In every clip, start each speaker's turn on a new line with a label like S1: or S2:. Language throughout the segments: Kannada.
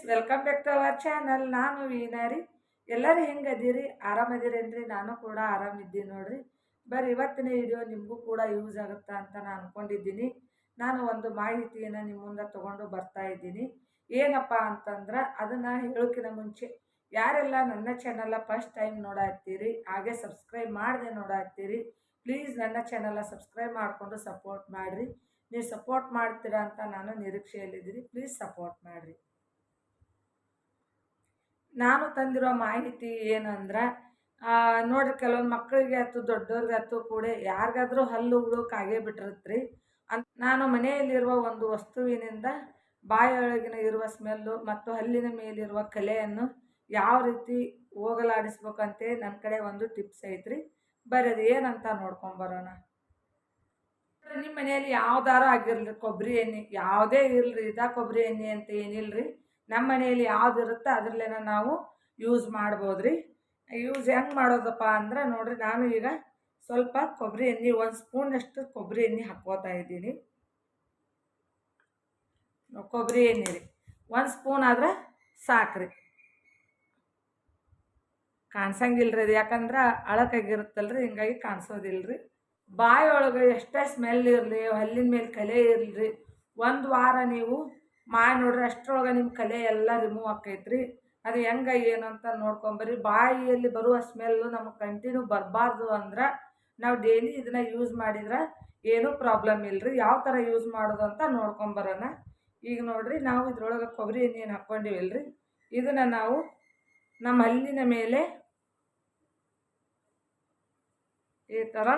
S1: Friends welcome back to our channel ನಾನು ವೀನಾರಿ ಎಲ್ಲರೂ ಹೆಂಗದೀರಿ? ಆರಾಮದಿರೇನ್ರಿ? ನಾನು ಕೂಡ ಆರಾಮಿದ್ದೀನಿ ನೋಡ್ರಿ. ಬರ್ರಿ ಇವತ್ತಿನ ವಿಡಿಯೋ ನಿಮಗೂ ಕೂಡ ಯೂಸ್ ಆಗುತ್ತಾ ಅಂತ ನಾನು ಅಂದ್ಕೊಂಡಿದ್ದೀನಿ ನಾನು ಒಂದು ಮಾಹಿತಿಯನ್ನು ನಿಮ್ಮ ಮುಂದೆ ತೊಗೊಂಡು ಬರ್ತಾ ಇದ್ದೀನಿ. ಏನಪ್ಪ ಅಂತಂದ್ರೆ, ಅದನ್ನು ಹೇಳೋಕ್ಕಿಂತ ಮುಂಚೆ, ಯಾರೆಲ್ಲ ನನ್ನ ಚಾನಲ ಫಸ್ಟ್ ಟೈಮ್ ನೋಡಾತ್ತೀರಿ ಹಾಗೆ ಸಬ್ಸ್ಕ್ರೈಬ್ ಮಾಡದೆ ನೋಡಾತ್ತೀರಿ ಪ್ಲೀಸ್ ನನ್ನ ಚಾನಲ ಸಬ್ಸ್ಕ್ರೈಬ್ ಮಾಡಿಕೊಂಡು ಸಪೋರ್ಟ್ ಮಾಡಿರಿ. ನೀವು ಸಪೋರ್ಟ್ ಮಾಡ್ತೀರಾ ಅಂತ ನಾನು ನಿರೀಕ್ಷೆಯಲ್ಲಿದ್ದೀನಿ. ಪ್ಲೀಸ್ ಸಪೋರ್ಟ್ ಮಾಡಿರಿ. ನಾನು ತಂದಿರೋ ಮಾಹಿತಿ ಏನಂದ್ರೆ ನೋಡಿರಿ ಕೆಲವೊಂದು ಮಕ್ಕಳಿಗೆ ಆಯ್ತು ದೊಡ್ಡವ್ರಿಗೆ ಅಥವಾ ಕೂಡ ಯಾರಿಗಾದ್ರೂ ಹಲ್ಲು ಉಳೋಕಾಗೇ ಬಿಟ್ಟಿರುತ್ತೆ ಅಂತ ನಾನು ಮನೆಯಲ್ಲಿರುವ ಒಂದು ವಸ್ತುವಿನಿಂದ ಬಾಯೊಳಗಿನ ಇರುವ ಸ್ಮೆಲ್ಲು ಮತ್ತು ಹಲ್ಲಿನ ಮೇಲಿರುವ ಕಲೆಯನ್ನು ಯಾವ ರೀತಿ ಹೋಗಲಾಡಿಸ್ಬೇಕಂತೆ ನನ್ನ ಕಡೆ ಒಂದು ಟಿಪ್ಸ್ ಐತ್ರಿ. ಬರೋದು ಏನಂತ ನೋಡ್ಕೊಂಬರೋಣ ನಿಮ್ಮ ಮನೆಯಲ್ಲಿ ಯಾವ್ದಾರು ಆಗಿರಲಿ ಕೊಬ್ಬರಿ ಎಣ್ಣೆ, ಯಾವುದೇ ಇರಲಿ, ಇದ ಕೊಬ್ಬರಿ ಎಣ್ಣೆ ಅಂತ ಏನಿಲ್ಲರಿ ನಮ್ಮ ಮನೆಯಲ್ಲಿ ಯಾವ್ದು ಇರುತ್ತೋ ಅದ್ರಲ್ಲೇನ ನಾವು ಯೂಸ್ ಮಾಡ್ಬೋದು ರೀ ಯೂಸ್ ಹೆಂಗೆ ಮಾಡೋದಪ್ಪ ಅಂದ್ರೆ ನೋಡಿರಿ ನಾನು ಈಗ ಸ್ವಲ್ಪ ಕೊಬ್ಬರಿ ಎಣ್ಣೆ, ಒಂದು ಸ್ಪೂನಷ್ಟು ಕೊಬ್ಬರಿ ಎಣ್ಣೆ ಹಾಕ್ಕೋತಾ ಇದ್ದೀನಿ. ಕೊಬ್ಬರಿ ಎಣ್ಣೆ ರೀ, ಒಂದು ಸ್ಪೂನ್ ಆದ್ರೆ ಸಾಕ್ರಿ. ಕಾಣಿಸಂಗಿಲ್ಲ ರೀ ಯಾಕಂದ್ರೆ ಅಳಕಾಗಿರುತ್ತಲ್ಲ ಹಿಂಗಾಗಿ ಕಾಣಿಸೋದಿಲ್ಲ ರೀ ಬಾಯಿ ಒಳಗೆ ಎಷ್ಟೇ ಸ್ಮೆಲ್ ಇರಲಿ, ಹಲ್ಲಿನ ಮೇಲೆ ಕಲೆ ಇರಲಿ, ಒಂದು ವಾರ ನೀವು ಮಾಡಿ ನೋಡ್ರಿ, ಅಷ್ಟರೊಳಗೆ ನಿಮ್ಮ ಕಲೆ ಎಲ್ಲ ರಿಮೂವ್ ಆಕೈತ್ರಿ ಅದು ಹೆಂಗೆ, ಏನು ಅಂತ ನೋಡ್ಕೊಂಬರ್ರಿ. ಬಾಯಿಯಲ್ಲಿ ಬರುವ ಸ್ಮೆಲ್ಲು ನಮಗೆ ಕಂಟಿನ್ಯೂ ಬರಬಾರ್ದು ಅಂದ್ರೆ ನಾವು ಡೈಲಿ ಇದನ್ನು ಯೂಸ್ ಮಾಡಿದ್ರೆ ಏನೂ ಪ್ರಾಬ್ಲಮ್ ಇಲ್ಲ ರೀ ಯಾವ ಥರ ಯೂಸ್ ಮಾಡೋದು ಅಂತ ನೋಡ್ಕೊಂಬರೋಣ. ಈಗ ನೋಡ್ರಿ, ನಾವು ಇದ್ರೊಳಗೆ ಕೊಬ್ಬರಿ ಎಣ್ಣೆಯನ್ನು ಹಾಕ್ಕೊಂಡಿವಿಲ್ರಿ. ಇದನ್ನು ನಾವು ನಮ್ಮ ಹಲ್ಲಿನ ಮೇಲೆ ಈ ಥರ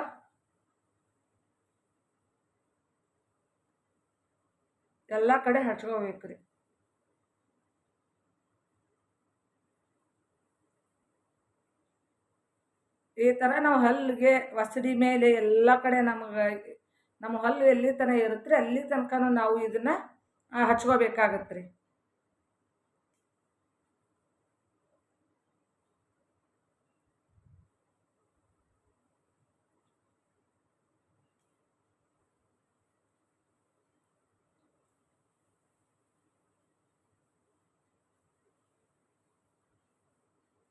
S1: ಎಲ್ಲ ಕಡೆ ಹಚ್ಕೋಬೇಕು ರೀ ಈ ಥರ ನಾವು ಹಲ್ಲಿಗೆ, ವಸಡಿ ಮೇಲೆ ಎಲ್ಲ ಕಡೆ ನಮಗೆ, ನಮ್ಮ ಹಲ್ಲು ಎಲ್ಲಿ ತನಕ ಇರುತ್ತೆ ಅಲ್ಲಿ ತನಕ ನಾವು ಇದನ್ನು ಹಚ್ಕೋಬೇಕಾಗತ್ತೆ ರೀ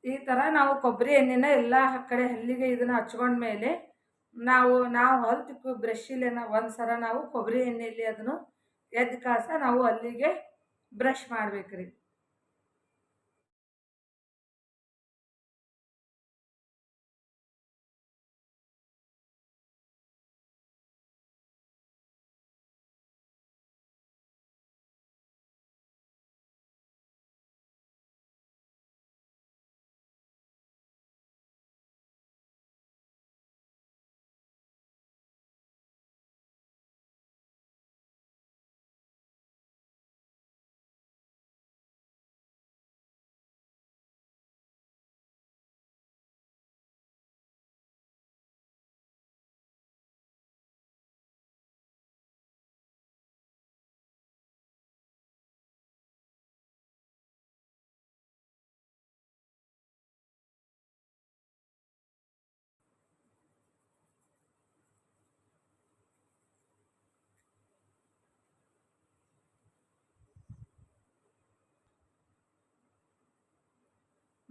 S1: ಈ ಥರ ನಾವು ಕೊಬ್ಬರಿ ಎಣ್ಣೆನ ಎಲ್ಲ ಕಡೆ ಹಲ್ಲಿಗೆ ಇದನ್ನು ಹಚ್ಕೊಂಡ್ಮೇಲೆ ನಾವು ನಾವು ಹೊಲ ತಿಕ್ಕು ಬ್ರಷಿಲೇನ ಒಂದು ಸಲ ನಾವು ಕೊಬ್ಬರಿ ಎಣ್ಣೆಯಲ್ಲಿ ಅದನ್ನು ಎದ್ದು ಕಾಸ ನಾವು ಅಲ್ಲಿಗೆ ಬ್ರಷ್ ಮಾಡ್ಬೇಕು ರೀ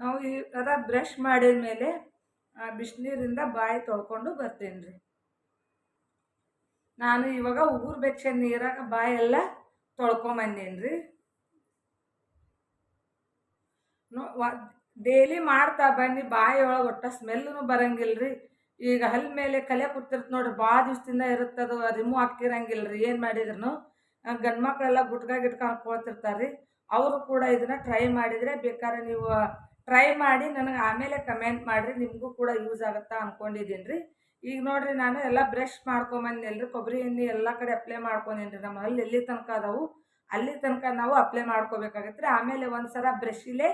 S1: ನಾವು ಈ ಥರ ಬ್ರಷ್ ಮಾಡಿದ ಮೇಲೆ ಬಿಸಿನೀರಿಂದ ಬಾಯಿ ತೊಳ್ಕೊಂಡು ಬರ್ತೀನಿ ರೀ ನಾನು ಇವಾಗ ಉಗುರು ಬೆಚ್ಚ ನೀರಾಗ ಬಾಯೆಲ್ಲ ತೊಳ್ಕೊಂಬಂದೇನು ರೀ ನೋ ಡೈಲಿ ಮಾಡ್ತಾ ಬನ್ನಿ ಬಾಯಿ ಒಟ್ಟ ಸ್ಮೆಲ್ಲೂ ಬರಂಗಿಲ್ಲ ರೀ ಈಗ ಹಲ್ ಮೇಲೆ ಕಲೆ ಕೂತಿರ್ತ ನೋಡ್ರಿ ಭಾಳ ದಿವ್ಸದಿಂದ ಇರುತ್ತದು ರಿಮೂವ್ ಹಾಕಿರಂಗಿಲ್ಲ ರೀ ಏನು ಮಾಡಿದ್ರು ಗಂಡು ಮಕ್ಕಳೆಲ್ಲ ಗುಟ್ಕ ಗಿಟ್ಕ ರೀ ಅವರು ಕೂಡ ಇದನ್ನು ಟ್ರೈ ಮಾಡಿದರೆ ಬೇಕಾದ್ರೆ ನೀವು ಟ್ರೈ ಮಾಡಿ ನನಗೆ ಆಮೇಲೆ ಕಮೆಂಟ್ ಮಾಡಿರಿ, ನಿಮಗೂ ಕೂಡ ಯೂಸ್ ಆಗುತ್ತಾ ಅಂದ್ಕೊಂಡಿದ್ದೀನಿ ರೀ ಈಗ ನೋಡಿರಿ ನಾನು ಎಲ್ಲ ಬ್ರಷ್ ಮಾಡ್ಕೊಂಬಂದಿಲ್ಲ ಕೊಬ್ಬರಿ ಎಣ್ಣೆ ಎಲ್ಲ ಕಡೆ ಅಪ್ಲೈ ಮಾಡ್ಕೊಂಡೇನಿ ರೀ ನಮ್ಮ ಅಲ್ಲಿ ಎಲ್ಲಿ ತನಕ ಅದಾವು, ಅಲ್ಲಿ ತನಕ ನಾವು ಅಪ್ಲೈ ಮಾಡ್ಕೋಬೇಕಾಗತ್ತೆ ರೀ ಆಮೇಲೆ ಒಂದು ಸಲ ಬ್ರಷಿಲೇ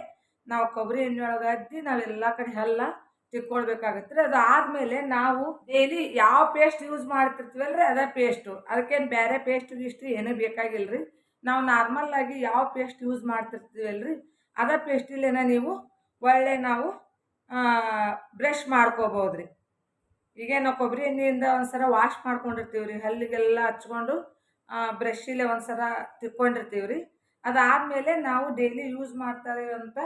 S1: ನಾವು ಕೊಬ್ಬರಿ ಎಣ್ಣೆ ಒಳಗೆ ನಾವು ಎಲ್ಲ ಕಡೆ ಹಲ್ಲ ತಿಕ್ಕೊಳ್ಬೇಕಾಗತ್ತೆ ರೀ ಅದು ಆದಮೇಲೆ ನಾವು ಡೈಲಿ ಯಾವ ಪೇಸ್ಟ್ ಯೂಸ್ ಮಾಡ್ತಿರ್ತೀವಲ್ಲ ರೀ ಅದೇ ಪೇಸ್ಟು ಅದಕ್ಕೇನು ಬೇರೆ ಪೇಸ್ಟ್ ಗೀಸ್ಟ್ ಏನೂ ಬೇಕಾಗಿಲ್ಲ ರೀ ನಾವು ನಾರ್ಮಲ್ಲಾಗಿ ಯಾವ ಪೇಸ್ಟ್ ಯೂಸ್ ಮಾಡ್ತಿರ್ತೀವಲ್ಲ ರೀ ಅದೇ ಪೇಸ್ಟಿಲೇನ ನೀವು ಒಳ್ಳೆ ನಾವು ಬ್ರಷ್ ಮಾಡ್ಕೋಬೋದು ರೀ ಈಗೇನು ಕೊಬ್ಬರಿ ಎಣ್ಣೆಯಿಂದ ಒಂದು ವಾಶ್ ಮಾಡ್ಕೊಂಡಿರ್ತೀವಿ ರೀ ಹಲ್ಲಿಗೆಲ್ಲ ಹಚ್ಕೊಂಡು ಬ್ರಷಿಲೆ ಒಂದು ಸಲ ತಿಕ್ಕೊಂಡಿರ್ತೀವಿ ರೀ ಅದಾದಮೇಲೆ ನಾವು ಡೈಲಿ ಯೂಸ್ ಮಾಡ್ತಾ ಅಂತ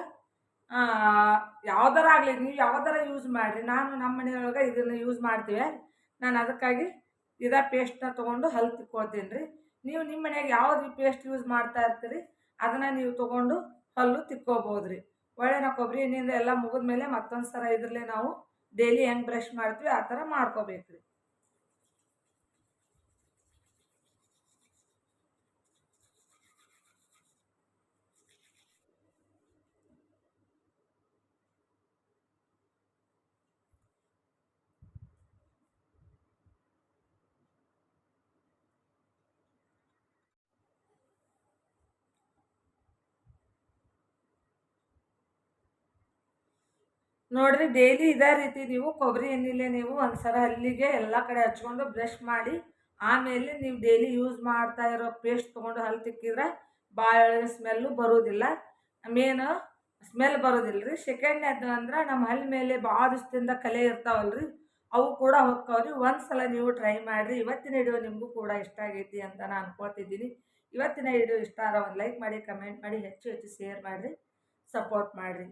S1: ಯಾವ್ದಾರ ಆಗಲಿ, ನೀವು ಯಾವ್ದಾರ ಯೂಸ್ ಮಾಡಿರಿ. ನಾನು ನಮ್ಮ ಮನೆಯೊಳಗೆ ಇದನ್ನು ಯೂಸ್ ಮಾಡ್ತೀವಿ. ನಾನು ಅದಕ್ಕಾಗಿ ಇದೇ ಪೇಸ್ಟ್ನ ತೊಗೊಂಡು ಹಲ್ಲು ತಿಕ್ಕೊಳ್ತೀನಿ ರೀ ನೀವು ನಿಮ್ಮ ಮನೆಯಾಗ ಯಾವ್ದು ಪೇಸ್ಟ್ ಯೂಸ್ ಮಾಡ್ತಾ ಇರ್ತೀರಿ, ಅದನ್ನು ನೀವು ತೊಗೊಂಡು ಹಲ್ಲು ತಿಕ್ಕೋಬೋದು ರೀ ಒಳ್ಳೆ ನಾವು ಕೊಬ್ಬರಿ ಎಣ್ಣೆಯಿಂದ ಎಲ್ಲ ಮುಗಿದ್ಮೇಲೆ ಮತ್ತೊಂದು ಸಲ ಇದ್ರಲ್ಲೇ ನಾವು ಡೈಲಿ ಹೆಂಗೆ ಬ್ರಷ್ ಮಾಡ್ತೀವಿ, ಆ ಥರ ಮಾಡ್ಕೋಬೇಕು ರೀ ನೋಡ್ರಿ ಡೈಲಿ ಇದೇ ರೀತಿ ನೀವು ಕೊಬ್ಬರಿ ಎಣ್ಣೆಲೆ ನೀವು ಒಂದ್ಸಲ ಹಲ್ಲಿಗೆ ಎಲ್ಲ ಕಡೆ ಹಚ್ಕೊಂಡು ಬ್ರಷ್ ಮಾಡಿ, ಆಮೇಲೆ ನೀವು ಡೈಲಿ ಯೂಸ್ ಮಾಡ್ತಾ ಇರೋ ಪೇಸ್ಟ್ ತೊಗೊಂಡು ಹಲ್ಲು ತಿಕ್ಕಿದ್ರೆ ಬಾಯೊಳಗೆ ಸ್ಮೆಲ್ಲು ಬರೋದಿಲ್ಲ. ಮೇನ್ ಸ್ಮೆಲ್ ಬರೋದಿಲ್ಲ ರೀ ಸೆಕೆಂಡ್ನೇದು ಅಂದ್ರೆ ನಮ್ಮ ಹಲ್ಲಿ ಮೇಲೆ ಭಾಳ ದಿವಸದಿಂದ ಕಲೆ ಇರ್ತಾವಲ್ಲ ರೀ ಅವು ಕೂಡ ಹೋಗ್ತಾವ್ರಿ ಒಂದು ಸಲ ನೀವು ಟ್ರೈ ಮಾಡಿರಿ. ಇವತ್ತಿನ ವಿಡಿಯೋ ನಿಮಗೂ ಕೂಡ ಇಷ್ಟ ಆಗೈತಿ ಅಂತ ನಾನು ಅನ್ಕೋತಿದ್ದೀನಿ. ಇವತ್ತಿನ ವಿಡಿಯೋ ಇಷ್ಟ ಆದ್ರೆ ಒಂದು ಲೈಕ್ ಮಾಡಿ ಕಮೆಂಟ್ ಮಾಡಿ, ಹೆಚ್ಚು ಹೆಚ್ಚು ಶೇರ್ ಮಾಡಿರಿ. ಸಪೋರ್ಟ್ ಮಾಡಿರಿ.